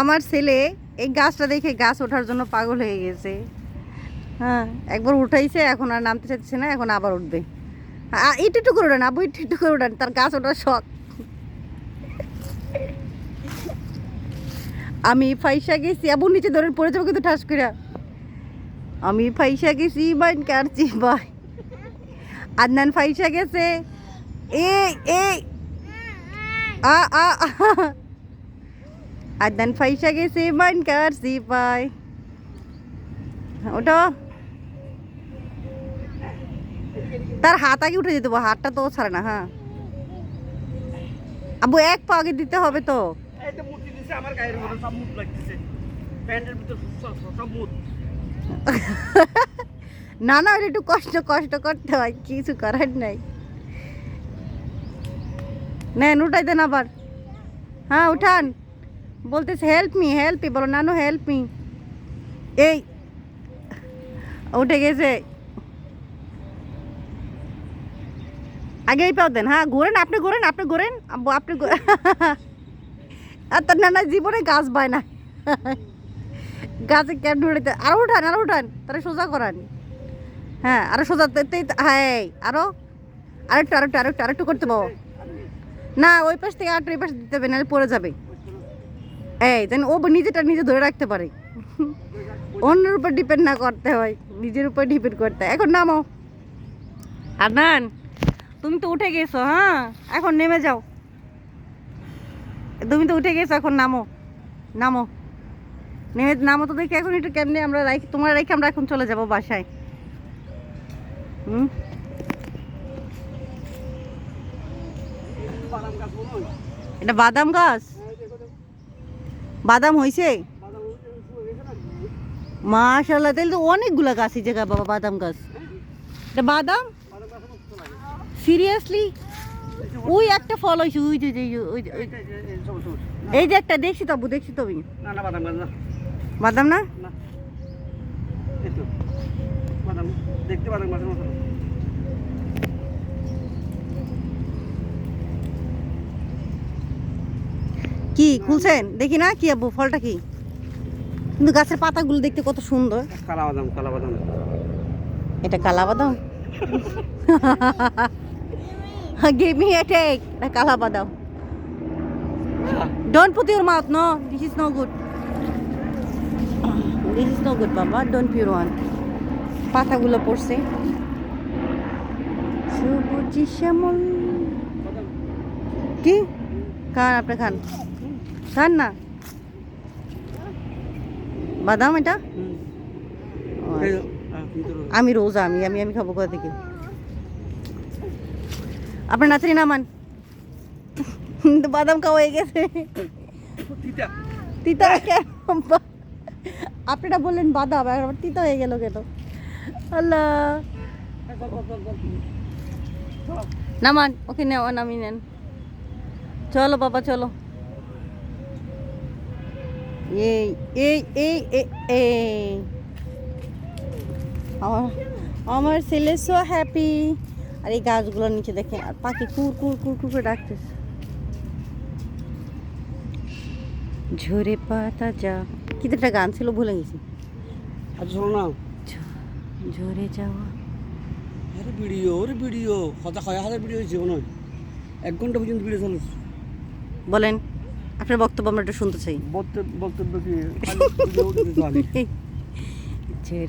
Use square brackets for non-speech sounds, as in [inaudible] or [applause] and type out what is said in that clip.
আমার ছেলে এই গাছটা দেখে গাছ ওঠার জন্য পাগল হয়ে গেছে। হ্যাঁ একবার উঠাইছে, এখন আর নামতে চাইছে না, এখন আবার উঠবে। একটু একটু করে উঠান, আবু একটু একটু করে উঠান, তার গাছ ওঠার শখ। আমি ফাইসা গেছি, আবু, নিচে ধরে পড়ে যাব কিন্তু ঠাস করে আমি ফাইসা গেছি, বাইন কারছি বাই। আদনান ফাইসা গেছে। এই এই। আ আ আ। আদনান ফাইসা গেছে বাইন কারছি বাই ওটা তার হাত আগে উঠে যেতে হবে, হাতটা তো ছাড়ে না হ্যাঁ। আবু এক পা আগে দিতে হবে তো। [laughs] না না একটু কষ্ট কষ্ট করতে হয় কিছু করার নাই। নেন উঠাই দেন আবার। হ্যাঁ উঠান। বলতেছে হেল্প মি হেল্প মি বলো নানু হেল্প মি এই উঠে গেছে। আগেই পাও দেন। হ্যাঁ ঘোরেন আপনি ঘোরেন আপনি ঘোরেন। আপনি [laughs] আর তার নানা জীবনে গাছ পায় না। [laughs] গাছে কেন উঠাইতে আরও উঠান আরও উঠান। তারা সোজা করান। হ্যাঁ আরও সোজা হ্যাঁ এই, আরও। আরেকটু আরেকটু আরেকটু আরেকটু করতে পাবো না ওই পাশ থেকে আরেকটু এই পাশে দিতে হবে নাহলে পড়ে যাবে। এই, যেন ও নিজেটা নিজে ধরে রাখতে পারে। অন্যের উপর ডিপেন্ড না করতে হয়, নিজের উপর ডিপেন্ড করতে এখন নামো। আদনান, তুমি তো উঠে গেছো হ্যাঁ? এখন নেমে যাও। তুমি তো উঠে গেছো, এখন নামো। নামো। নেমে, নামো তো দেখি, এখন একটু কেমনে আমরা রাখি তোমার রেখে আমরা এখন চলে যাব বাসায়। হুম? এটা বাদাম গাছ? বাদাম হয়েছে মাশাল্লাহ তাহলে তো অনেকগুলো গাছ জায়গায় বাবা বাদাম গাছ। এটা বাদাম? সিরিয়াসলি ওই একটা ফল হয়েছে ওই যে এই যে, একটা দেখছি তবু দেখছি তবু বাদাম না। দেখতে বাদাম গাছের মতো কি খুলছেন? দেখি না কি আব্বু ফলটা কি? কিন্তু গাছের পাতাগুলো দেখতে কত সুন্দর। কালা বাদাম কালা বাদাম এটা কালা বাদাম গিভ মি এ এটা কালা বাদাম don't put mouth no this is no good this is no good বাবা ডোন্ট পিউর ওয়ান পাতাগুলো পড়ছে। সবুজ শ্যামল। কি? খান আপনি খান? খান না? বাদাম এটা? ভিতরে। আমি রোজা আমি আমি আমি খাব কোথা থেকে? আপনার নাচনি নামান তো বাদাম খাওয়া হয়ে গেছে। তিতা। আপনারা বললেন বাদাম আবার তিতা হয়ে গেল কেন? আল্লাহ। নামান ওকে নেওয়া নামিয়ে নেন। চলো বাবা চলো। এই এই এই এই আমার আমার ছেলে সো হ্যাপি আর এই গাছগুলোর নিচে দেখে আর পাখি কুর কুর কুর কুর করে ডাকতেছে। ঝরে পাতা যা। কি একটা গান ছিল ভুলে গেছি। আচ্ছা শোনো ঝরে যাওয়া। আরে ভিডিও ওরে ভিডিও। হাজার হাজার হাজার ভিডিও হয়েছে মনে হয়। এক ঘণ্টা পর্যন্ত ভিডিও চলে বলেন। আপনার বক্তব্য আমরা একটু শুনতে চাই। বক্তব্য কি? খালি